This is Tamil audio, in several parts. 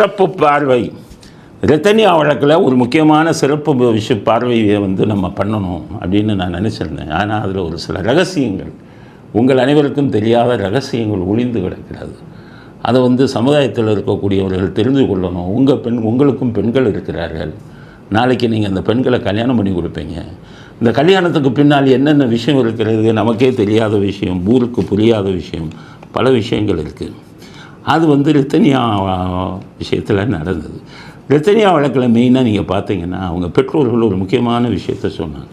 சிறப்பு பார்வை. ரத்தனியா வழக்கில் ஒரு முக்கியமான சிறப்பு விஷய பார்வையை வந்து நம்ம பண்ணணும் அப்படின்னு நான் நினச்சிருந்தேன். ஆனால் அதில் ஒரு சில ரகசியங்கள். உங்கள் அனைவருக்கும் தெரியாத ரகசியங்கள் ஒளிந்து கிடக்கிறது. அதை வந்து சமுதாயத்தில் இருக்கக்கூடியவர்கள் தெரிந்து கொள்ளணும். உங்கள் பெண் உங்களுக்கும் பெண்கள் இருக்கிறார்கள். நாளைக்கு நீங்கள் அந்த பெண்களை கல்யாணம் பண்ணி கொடுப்பீங்க. இந்த கல்யாணத்துக்கு பின்னால் என்னென்ன விஷயம் இருக்கிறது? நமக்கே தெரியாத விஷயம் ஊருக்கு புரியாத விஷயம் பல விஷயங்கள் இருக்குது அது வந்து ரித்தனியா விஷயத்தில் நடந்தது. ரித்தனியா வழக்கில் மெயினாக நீங்கள் பார்த்தீங்கன்னா அவங்க பெற்றோர்கள் ஒரு முக்கியமான விஷயத்த சொன்னாங்க.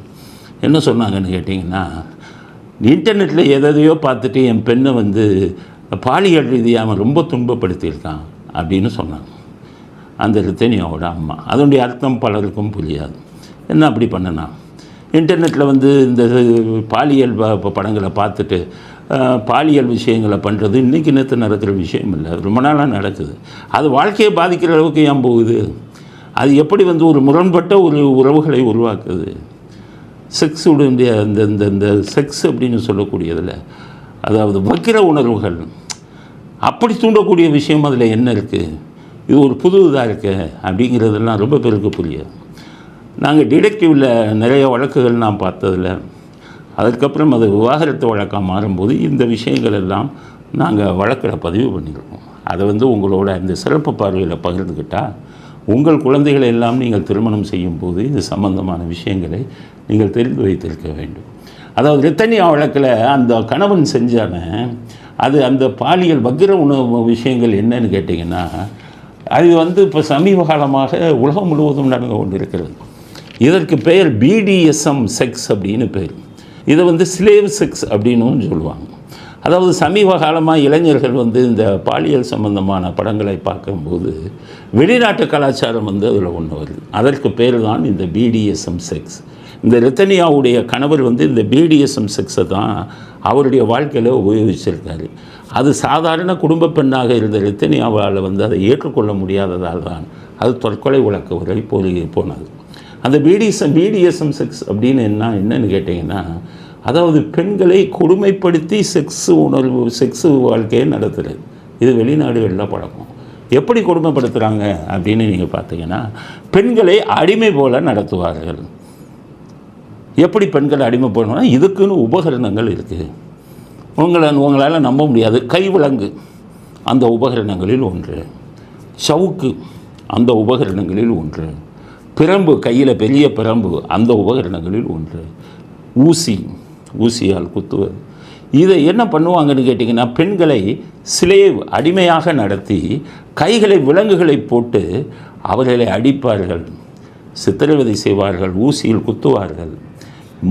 என்ன சொன்னாங்கன்னு கேட்டிங்கன்னா இன்டர்நெட்டில் எதையோ பார்த்துட்டு என் பெண்ணை வந்து பாலியல் ரீதியாக அவன் ரொம்ப துன்பப்படுத்தியிருக்கான் அப்படின்னு சொன்னாங்க. அந்த ரித்தனியாவோட அம்மா. அதனுடைய அர்த்தம் பலருக்கும் புரியாது. என்ன அப்படி பண்ணனா இன்டர்நெட்டில் வந்து இந்த பாலியல் படங்களை பார்த்துட்டு பாலியல் விஷயங்களை பண்ணுறது இன்றைக்கி நேற்று நடக்கிற விஷயம் இல்லை. ரொம்ப நாளாக நடக்குது. அது வாழ்க்கையை பாதிக்கிற அளவுக்கு ஏன் போகுது? அது எப்படி வந்து ஒரு முரண்பட்ட ஒரு உறவுகளை உருவாக்குது? செக்ஸ் உடைய இந்த இந்த இந்த செக்ஸ் அப்படின்னு சொல்லக்கூடியதில் அதாவது வக்கிர உணர்வுகள். அப்படி தூண்டக்கூடிய விஷயம் அதில் என்ன இருக்குது இது ஒரு புது இதாக இருக்கு அப்படிங்கிறதெல்லாம் ரொம்ப பேருக்கு புரியாது. நாங்கள் டிடெக்டிவில் நிறைய வழக்குகள் நான் பார்த்ததில். அதுக்கப்புறம் அது விவாகரத்து வழக்கம் மாறும்போது இந்த விஷயங்கள் எல்லாம் நாங்கள் வழக்கில் பதிவு பண்ணியிருக்கோம் அதை வந்து உங்களோட இந்த சிறப்பு பார்வையில் பகிர்ந்துக்கிட்டால் உங்கள் குழந்தைகளை எல்லாம் நீங்கள் திருமணம் செய்யும்போது இது சம்பந்தமான விஷயங்களை நீங்கள் தெரிந்து வைத்திருக்க வேண்டும். அதாவது ரித்தனியா வழக்கில் அந்த கணவன் செஞ்சவன் அது அந்த பாலியல் வக்கிர உணவு விஷயங்கள் என்னன்னு கேட்டிங்கன்னா அது வந்து இப்போ சமீப காலமாக உலகம் முழுவதும் நடந்து கொண்டிருக்கிறது. இதற்கு பெயர் பிடிஎஸ்எம் செக்ஸ் அப்படின்னு பேர். இதை வந்து ஸ்லேவ் செக்ஸ் அப்படின்னு சொல்லுவாங்க. அதாவது சமீப காலமாக இளைஞர்கள் வந்து இந்த பாலியல் சம்பந்தமான படங்களை பார்க்கும்போது வெளிநாட்டு கலாச்சாரம் வந்து அதில் ஒன்று வருது. அதற்கு பேர் தான் இந்த பிடிஎஸ்எம் செக்ஸ் இந்த ரித்தனியாவுடைய கணவர் வந்து இந்த பிடிஎஸ்எம் செக்ஸை தான் அவருடைய வாழ்க்கையில் உபயோகிச்சிருக்காரு. அது சாதாரண குடும்ப பெண்ணாக இருந்த ரித்தனியாவால் வந்து அதை ஏற்றுக்கொள்ள முடியாததால் தான் அது தற்கொலை வழக்கு வரை போய் போனது. அந்த பிடிஎஸ்எம் பிடிஎஸ்எம் செக்ஸ் அப்படின்னு என்ன என்னன்னு கேட்டிங்கன்னா அதாவது பெண்களை கொடுமைப்படுத்தி செக்ஸ் உணர்வு செக்ஸ் வாழ்க்கையை நடத்துகிறது இது வெளிநாடுகளில் பழக்கம். எப்படி கொடுமைப்படுத்துகிறாங்க அப்படின்னு நீங்கள் பார்த்தீங்கன்னா பெண்களை அடிமை போல நடத்துவார்கள். எப்படி பெண்களை அடிமை போடணும்னா இதுக்குன்னு உபகரணங்கள் இருக்குது உங்களை உங்களால் நம்ப முடியாது. கைவிலங்கு அந்த உபகரணங்களில் ஒன்று. சவுக்கு அந்த உபகரணங்களில் ஒன்று. பிரம்பு கையில் பெரிய பிரம்பு அந்த உபகரணங்களில் ஒன்று. ஊசி ஊசியால் குத்துவது. இதை என்ன பண்ணுவாங்கன்னு கேட்டிங்கன்னா பெண்களை சிலேவ் அடிமையாக நடத்தி கைகளை விலங்குகளை போட்டு அவர்களை அடிப்பார்கள். சித்திரவதை செய்வார்கள் ஊசியில் குத்துவார்கள்.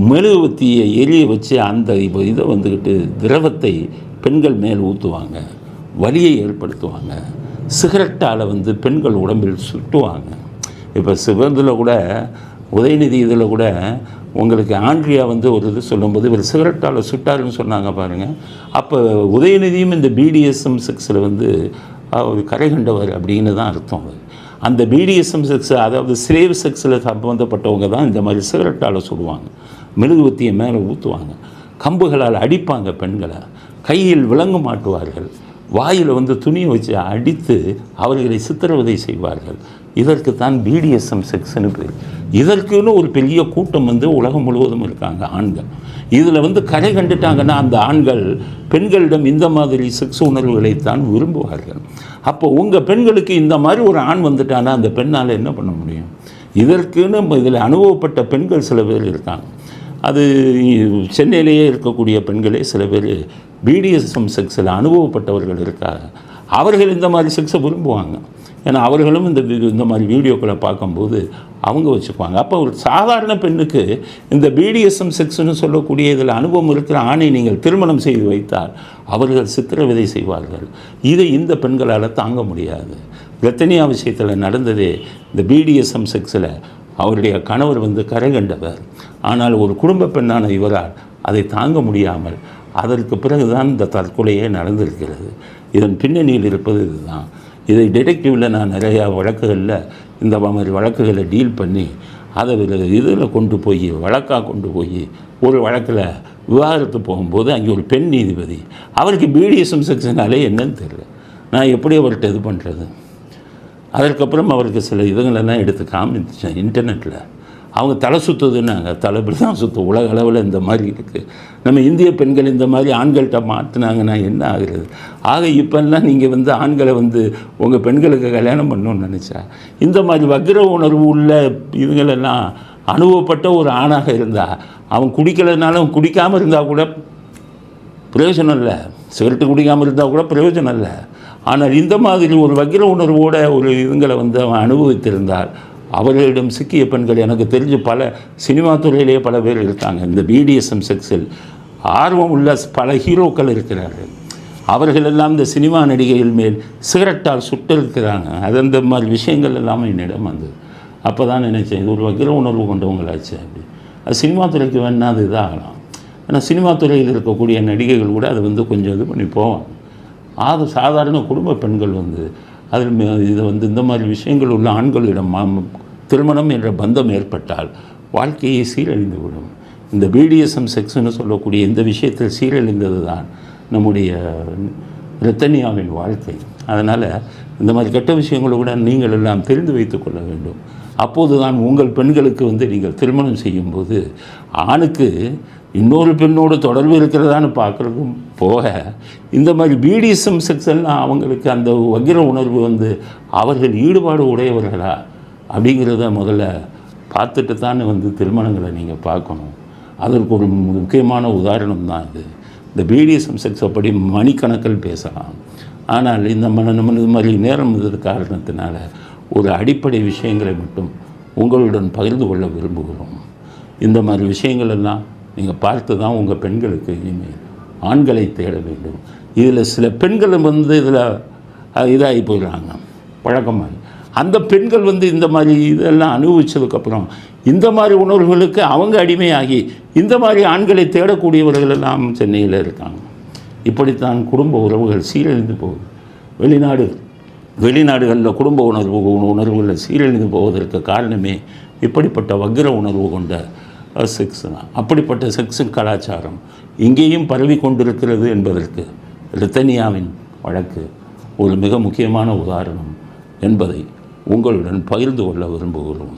மெழுகுவத்தியை எரிய வச்சு அந்த இப்போ இதை வந்துக்கிட்டு திரவத்தை பெண்கள் மேல் ஊற்றுவாங்க வலியை ஏற்படுத்துவாங்க. சிகரெட்டால் வந்து பெண்கள் உடம்பில் சுட்டுவாங்க. இப்போ சிவந்தில் கூட உதயநிதி இதில் கூட உங்களுக்கு ஆண்ட்ரியா வந்து ஒரு இது சொல்லும்போது இவர் சிகரெட்டால் சுட்டாருன்னு சொன்னாங்க பாருங்கள் அப்போ உதயநிதியும் இந்த பிடிஎஸ்எம் செக்ஸில் வந்து அவர் கரை கண்டவர் அப்படின்னு தான் அர்த்தம் அது. அந்த பிடிஎஸ்எம் செக்ஸ் அதாவது ஸ்லேவ் செக்ஸில் சம்பந்தப்பட்டவங்க தான் இந்த மாதிரி சிகரெட்டால் சுடுவாங்க. மெழுகுவத்தியை மேலே ஊற்றுவாங்க கம்புகளால் அடிப்பாங்க பெண்களை. கையில் விலங்கு மாட்டுவார்கள். வாயில் வந்து துணியை வச்சு அடித்து அவர்களை சித்திரவதை செய்வார்கள். இதற்கு தான் பிடிஎஸ்எம் செக்ஷனு பேர். இதற்குன்னு ஒரு பெரிய கூட்டம் வந்து உலகம் முழுவதும் இருக்காங்க ஆண்கள். இதில் வந்து கரை கண்டுட்டாங்கன்னா அந்த ஆண்கள் பெண்களிடம் இந்த மாதிரி செக்ஸ் உணர்வுகளைத்தான் விரும்புவார்கள். அப்போ உங்கள் பெண்களுக்கு இந்த மாதிரி ஒரு ஆண் வந்துட்டானா அந்த பெண்ணால் என்ன பண்ண முடியும்? இதற்குன்னு இதில் அனுபவப்பட்ட பெண்கள் சில பேர் இருக்காங்க. அது சென்னையிலேயே இருக்கக்கூடிய பெண்களே சில பேர் பிடிஎஸ்எம் செக்ஸில் அனுபவப்பட்டவர்கள் இருக்காங்க அவர்கள் இந்த மாதிரி செக்ஸை விரும்புவாங்க. ஏன்னா அவர்களும் இந்த இந்த மாதிரி வீடியோக்களை பார்க்கும்போது அவங்க வச்சுக்குவாங்க. அப்போ ஒரு சாதாரண பெண்ணுக்கு இந்த பிடிஎஸ்எம் செக்ஸ்னு சொல்லக்கூடிய இதில் அனுபவம் இருக்கிற ஆணை நீங்கள் திருமணம் செய்து வைத்தால் அவர்கள் சித்திரவதை செய்வார்கள். இதை இந்த பெண்களால் தாங்க முடியாது. ரத்தனியா விஷயத்தில் நடந்ததே இந்த பிடிஎஸ்எம் செக்ஸில் அவருடைய கணவர் வந்து கரை கண்டவர். ஆனால் ஒரு குடும்ப பெண்ணான இவரால் அதை தாங்க முடியாமல் அதற்கு பிறகுதான் இந்த தற்கொலையே நடந்திருக்கிறது. இதன் பின்னணியில் இருப்பது இதுதான். இதை டிடெக்டிவில் நான் நிறையா வழக்குகளில் இந்த மாதிரி வழக்குகளை டீல் பண்ணி அதை இதில் கொண்டு போய் வழக்காக கொண்டு போய் ஒரு வழக்கில் விவாகரத்து போகும்போது அங்கே ஒரு பெண் நீதிபதி அவருக்கு பிடிஎஸ்எம் செக்ஷனாலே என்னன்னு தெரியல. நான் எப்படி அவர்கிட்ட இது பண்ணுறது அதற்கப்புறம் அவருக்கு சில இதுங்களெல்லாம் எடுத்து காமிச்சேன் இன்டர்நெட்டில் அவங்க தலை சுற்றுதுன்னாங்க தலை இப்படி தான் சுற்றும் உலக அளவில் இந்த மாதிரி இருக்குது நம்ம இந்திய பெண்கள் இந்த மாதிரி ஆண்கள்கிட்ட மாற்றினாங்கன்னா என்ன ஆகுறது? ஆக இப்போல்லாம் நீங்கள் வந்து ஆண்களை வந்து உங்கள் பெண்களுக்கு கல்யாணம் பண்ணணும்னு நினச்சா இந்த மாதிரி வக்கிர உணர்வு உள்ள இதுங்களெல்லாம் அனுபவப்பட்ட ஒரு ஆணாக இருந்தால் அவன் குடிக்கலைனாலும் குடிக்காமல் இருந்தால் கூட பிரயோஜனம் இல்லை. சிகரெட்டு குடிக்காமல் இருந்தால் கூட பிரயோஜனம் இல்லை. ஆனால் இந்த மாதிரி ஒரு வக்கிர உணர்வோட ஒரு இதுங்களை வந்து அவன் அனுபவித்திருந்தால் அவர்களிடம் சிக்கிய பெண்கள் எனக்கு தெரிஞ்சு பல சினிமா துறையிலேயே பல பேர் இருக்காங்க. இந்த பிடிஎஸ்எம் செக்ஸில் ஆர்வம் உள்ள பல ஹீரோக்கள் இருக்கிறார்கள். அவர்கள் எல்லாம் இந்த சினிமா நடிகைகள் மேல் சிகரெட்டால் சுட்டிருக்கிறாங்க. அது அந்த மாதிரி விஷயங்கள் எல்லாமே என்னிடம் வந்தது. அப்போ தான் நினைச்சேன் இது ஒரு வக்கிர உணர்வு கொண்டவங்களாச்சு அப்படி. அது சினிமா துறைக்கு வேணா அது இதாகலாம். ஆனால் சினிமா துறையில் இருக்கக்கூடிய நடிகைகள் கூட அதை வந்து கொஞ்சம் இது பண்ணி போவாங்க. ஆக சாதாரண குடும்ப பெண்கள் வந்து அதில் இதை இது வந்து இந்த மாதிரி விஷயங்கள் உள்ள ஆண்களிடம் திருமணம் என்ற பந்தம் ஏற்பட்டால் வாழ்க்கையை சீரழிந்து விடும் இந்த பிடிஎஸ்எம் செக்ஸ்னு சொல்லக்கூடிய இந்த விஷயத்தில் சீரழிந்தது தான் நம்முடைய ரத்தனியாவின் வாழ்க்கை. அதனால் இந்த மாதிரி கெட்ட விஷயங்களை கூட நீங்கள் எல்லாம் தெரிந்து வைத்து கொள்ள வேண்டும். அப்போது தான் உங்கள் பெண்களுக்கு வந்து நீங்கள் திருமணம் செய்யும்போது ஆணுக்கு இன்னொரு பெண்ணோடு தொடர்பு இருக்கிறதான்னு பார்க்குறதும் போக இந்த மாதிரி பீடிசம் செக்ஸ் எல்லாம் அவங்களுக்கு அந்த வக்கிர உணர்வு வந்து அவர்கள் ஈடுபாடு உடையவர்களா அப்படிங்கிறத முதல்ல பார்த்துட்டு தான் வந்து திருமணங்களை நீங்கள் பார்க்கணும். அதற்கு ஒரு முக்கியமான உதாரணம் தான் இது. இந்த பீடிசம் செக்ஸ் அப்படி மணிக்கணக்கில் பேசலாம். ஆனால் இந்த மன நம்ம இது மாதிரி நேரம் இருந்தது காரணத்தினால ஒரு அடிப்படை விஷயங்களை மட்டும் உங்களுடன் பகிர்ந்து கொள்ள விரும்புகிறோம். இந்த மாதிரி விஷயங்கள் எல்லாம் நீங்கள் பார்த்து தான் உங்கள் பெண்களுக்கு இனிமேல் ஆண்களை தேட வேண்டும். இதில் சில பெண்கள் வந்து இதில் இதாகி போயிடுறாங்க. பழக்கமாக அந்த பெண்கள் வந்து இந்த மாதிரி இதெல்லாம் அனுபவித்ததுக்கப்புறம் இந்த மாதிரி உணர்வுகளுக்கு அவங்க அடிமையாகி இந்த மாதிரி ஆண்களை தேடக்கூடியவர்கள் எல்லாம் சென்னையில் இருக்காங்க. இப்படித்தான் குடும்ப உறவுகள் சீரழிந்து போகுது. வெளிநாடு வெளிநாடுகளில் குடும்ப உணர்வு உணர்வுகளில் சீரழிந்து போவதற்கு காரணமே இப்படிப்பட்ட வக்கிர உணர்வு கொண்ட செக்ஸ் தான். அப்படிப்பட்ட செக்ஸு கலாச்சாரம் இங்கேயும் பரவி கொண்டிருக்கிறது என்பதற்கு ரித்தனியாவின் வழக்கு ஒரு மிக முக்கியமான உதாரணம் என்பதை உங்களுடன் பகிர்ந்து கொள்ள விரும்புகிறோம்.